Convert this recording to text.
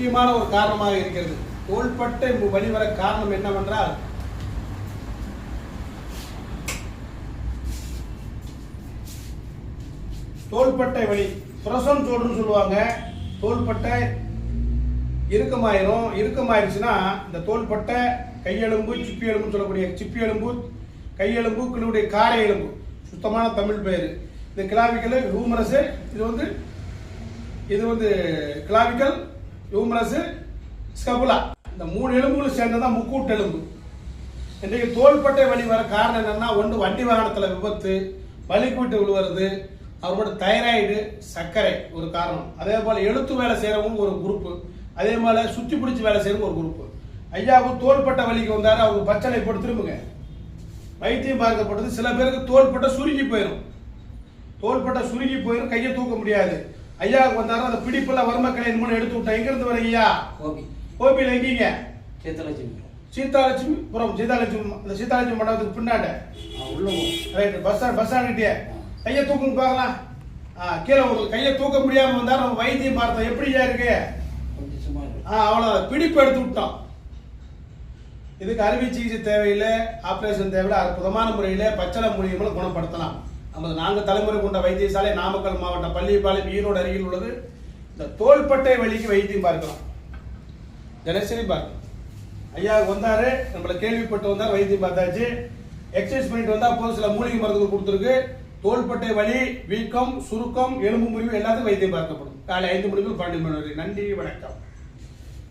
முக்கியமான ஒரு காரணமாக இருக்கிறது. தோள்பட்டை வலி வர காரணம் என்னவென்றால் தோள்பட்டை வலி பிரசம் சோடுன்னு சொல்லுவாங்க. தோள்பட்டை இறுக்கமாயிரும். இறுக்கமாயிருச்சுன்னா இந்த தோள்பட்டை கையெலும்பு சிப்பி எலும்புன்னு சொல்லக்கூடிய சிப்பி எலும்பு கையெலும்பு கிளுடைய காரை எலும்பு சுத்தமான தமிழ் பெயர். இந்த கிளாவிக்கல் ஹூமரஸு இது வந்து இது வந்து கிளாவிக்கல் ஹியூமரஸ் ஸ்கபுலா. இந்த மூணு எலும்புகளும் சேர்ந்ததான் முக்கூட்டு எலும்பு. இன்றைக்கு தோள்பட்டை வலி வர காரணம் என்னன்னா ஒன்று வண்டி வாகனத்தில் விபத்து வலிக்கூட்டு விழுவுறது அவரோட தைராய்டு சர்க்கரை ஒரு காரணம். அதே போல் எழுத்து வேலை செய்கிறவங்க ஒரு குரூப்பு. அதே போல் சுற்றி பிடிச்சி வேலை செய்கிறவங்க ஒரு குரூப்பு. ஐயாவுக்கு தோள்பட்டை வலிக்கு வந்தார் அவங்க பச்சளை போட்டு திரும்புங்க. வைத்தியம் பார்க்கப்பட்டது. சில பேருக்கு தோள்பட்டை சுருங்கி போயிடும் தோள்பட்டை சுருங்கி போயிடும் கையை தூக்க முடியாது. ஐயாவுக்கு வந்தாரு அந்த பிடிப்புல வர்ம கலையின் மூலம் எடுத்து விட்டேன் எங்கிருந்து வரீங்க கோபி. கோபியில் எங்கீங்க? சேத்தலட்சுமி சீதாலட்சுமி புறம் சீதாலட்சுமி அந்த சீதாலட்சுமி மண்டபத்துக்கு பின்னாண்ட. உள்ள. ரைட் பஸ் ஸ்டாண்ட் பஸ் ஸ்டாண்ட்கிட்டே கையை தூக்குங்க பார்க்கலாம். ஆ கீழே ஒரு கையை தூக்க முடியாம வந்தா நம்ம வைத்தியம் பார்த்தோம். எப்படியா இருக்கு? கொஞ்சம் சும்மா இரு. ஆ அவ்வளோ பிடிப்பு எடுத்து விட்டோம் இதுக்கு அறுவை சிகிச்சை தேவையில்லை ஆபரேஷன் தேவையில்லை அற்புதமான முறையில் பச்சளை மூலியமாக குணப்படுத்தலாம். நமது நான்கு தலைமுறை கொண்ட வைத்தியசாலை நாமக்கல் மாவட்டம் பள்ளிப்பாளையம் ஈரோடு அருகில் உள்ளது. இந்த தோள்பட்டை வலிக்கு வைத்தியம் பார்க்கலாம். தினசரி பார்க்கலாம். ஐயா வந்தாரு நம்மள கேள்விப்பட்டு வந்தார் வைத்தியம் பார்த்தாச்சு. எக்ஸசைஸ் பண்ணிட்டு வந்தா போதும் சில மூலிகை மருந்துகள் கொடுத்துருக்கு. தோள்பட்டை வலி வீக்கம் சுருக்கம் எலும்பு முறிவு எல்லாத்துக்கும் வைத்தியம் பார்க்கப்படும். காலை ஐந்து மணிக்கு பன்னெண்டு மணி வரை நன்றி வணக்கம்.